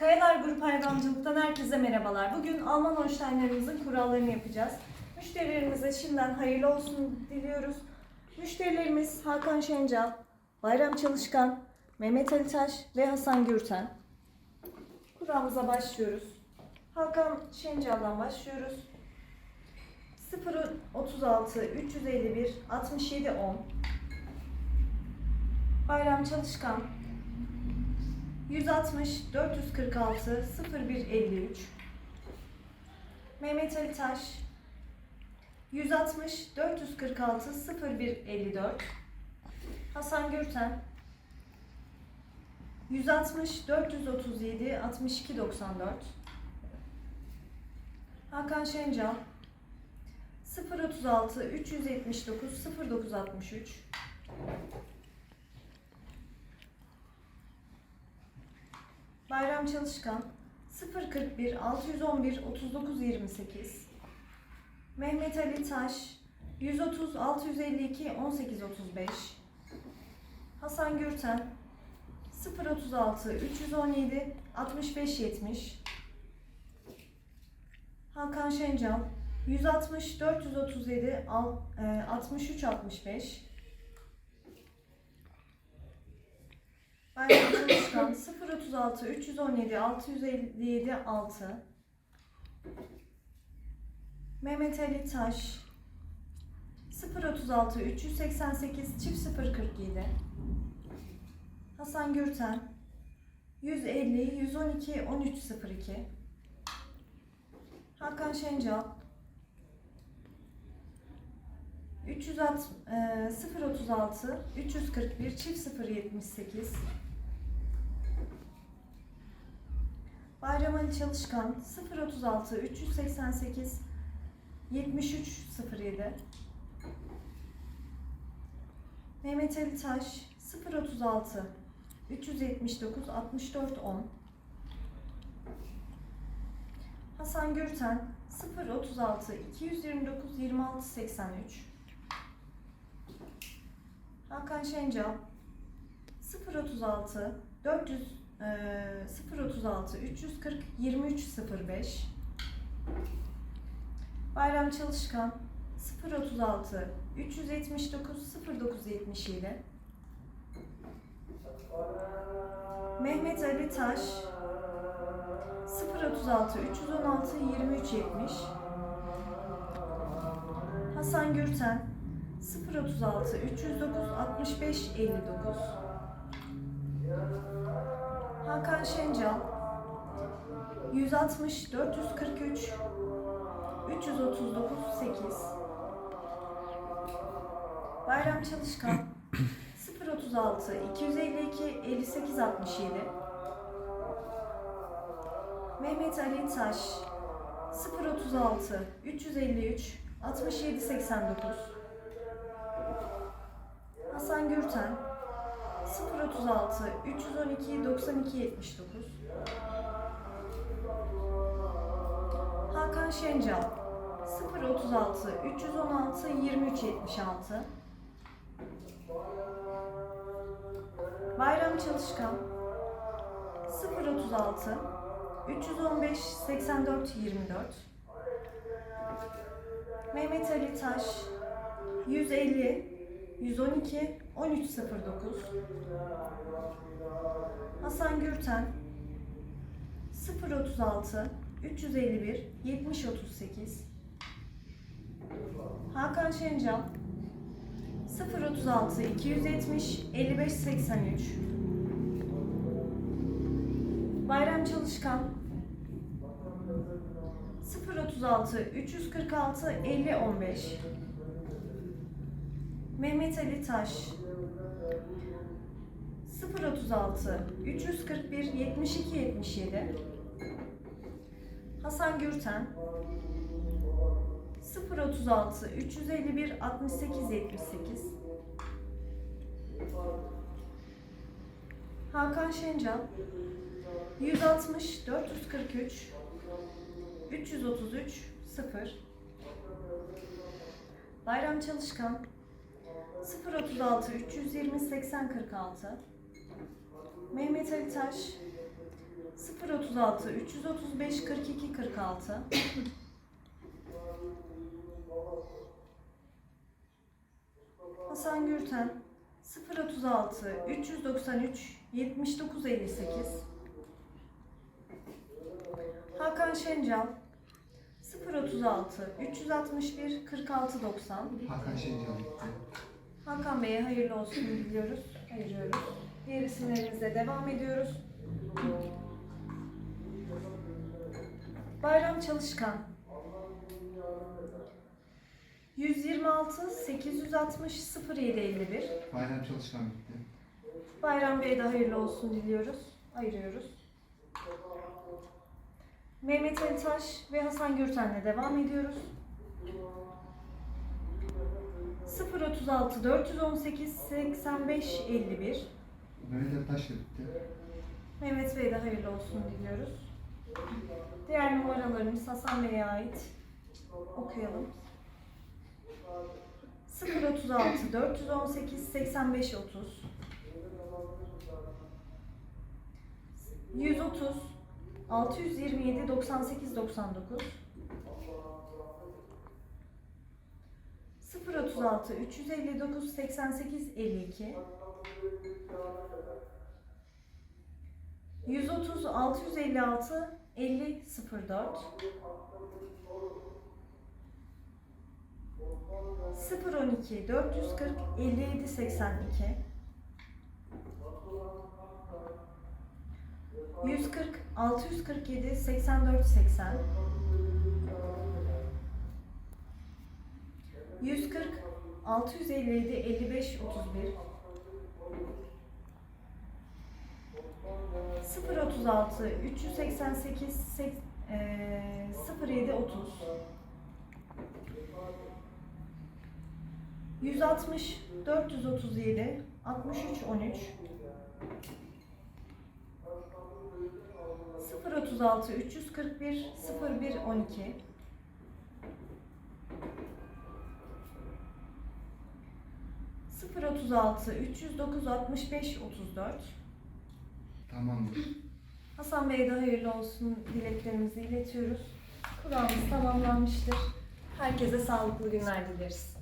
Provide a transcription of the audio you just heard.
Kayalar Grup Hayvancılık'tan herkese merhabalar. Bugün Alman Holsteinlerimizin kurallarını yapacağız. Müşterilerimize şimdiden hayırlı olsun diliyoruz. Müşterilerimiz Hakan Şencal, Bayram Çalışkan, Mehmet Ali Taş ve Hasan Gürten. Kuralımıza başlıyoruz. Hakan Şencal'dan başlıyoruz. 036 351 67 10 Bayram Çalışkan 160 446 0153 Mehmet Ali Taş 160 446 0154 Hasan Gürten 160 437 62 94 Hakan Şencal 036 379 0963 Bayram Çalışkan 041 611 39 28 Mehmet Ali Taş 130 652 18 35 Hasan Gürten 036 317 65 70 Hakan Şencal 160 437 al- e, 63 65 Bayram Çalışkan 036 317 657 6 Mehmet Ali Taş. 036 388 çift 047 Hasan Gürten. 150 112 1302 Hakan Şencal. 360 e, 036 341 çift 078 Bayram Ali Çalışkan 036 388 7307 Mehmet Ali Taş 036 379 64 10 Hasan Gürten 036 229 26 83 Hakan Şencal 036 400 e, 036 340 2305 Bayram Çalışkan 036 379 0977 Mehmet Ali Taş 036 316 2370 Hasan Gürten 036 309 65 59 Hakan Şencal 160 443 339 8 Bayram Çalışkan. 036 252 58 67 Mehmet Ali Taş. 036 353 67 89 Hasan Gürten 036 312 92 79 Hakan Şencal 036 316 23 76 Bayram Çalışkan 036 315 84 24 Mehmet Ali Taş 150 112 1309 Hasan Gürten 036 351 70 38 Hakan Şencal 036 270 55 83 Bayram Çalışkan 036 346 50 15 Mehmet Ali Taş 036 341 72 77 Hasan Gürten. 036 351 68 78 Hakan Şencal 160 443 333 0 Bayram Çalışkan 036 320 80 46 Mehmet Ali Taş 036 335 42 46 Hasan Gürten 036 393 79 58 Hakan Şencal 036 361 46 90 Hakan Şencal. Hakan Bey'e hayırlı olsun diliyoruz. Ayırıyoruz. Diğer isimlerimizle devam ediyoruz. Bayram Çalışkan 126 860 0751 Bayram Çalışkan gitti. Bayram Bey'e de hayırlı olsun diliyoruz. Ayırıyoruz. Mehmet Eltaş ve Hasan Gürten'le devam ediyoruz. 036 418 85 51 Mehmet da gitti. Mehmet Bey'e de hayırlı olsun diliyoruz. Diğer numaralarımız Hasan Bey'e ait. Okuyalım. 036 418 85 30 130 627 98 99 036 359 88 52 130 656 50 04 012 440 57 82 140 647 84 80 140 657 55 31 036 388 sek- eee, 07 30 160 437 63 13 036 341 01 12 036 309 65 34 Tamamdır. Hasan Bey'e de hayırlı olsun dileklerimizi iletiyoruz. Kur'an'ımız tamamlanmıştır. Herkese sağlıklı günler dileriz.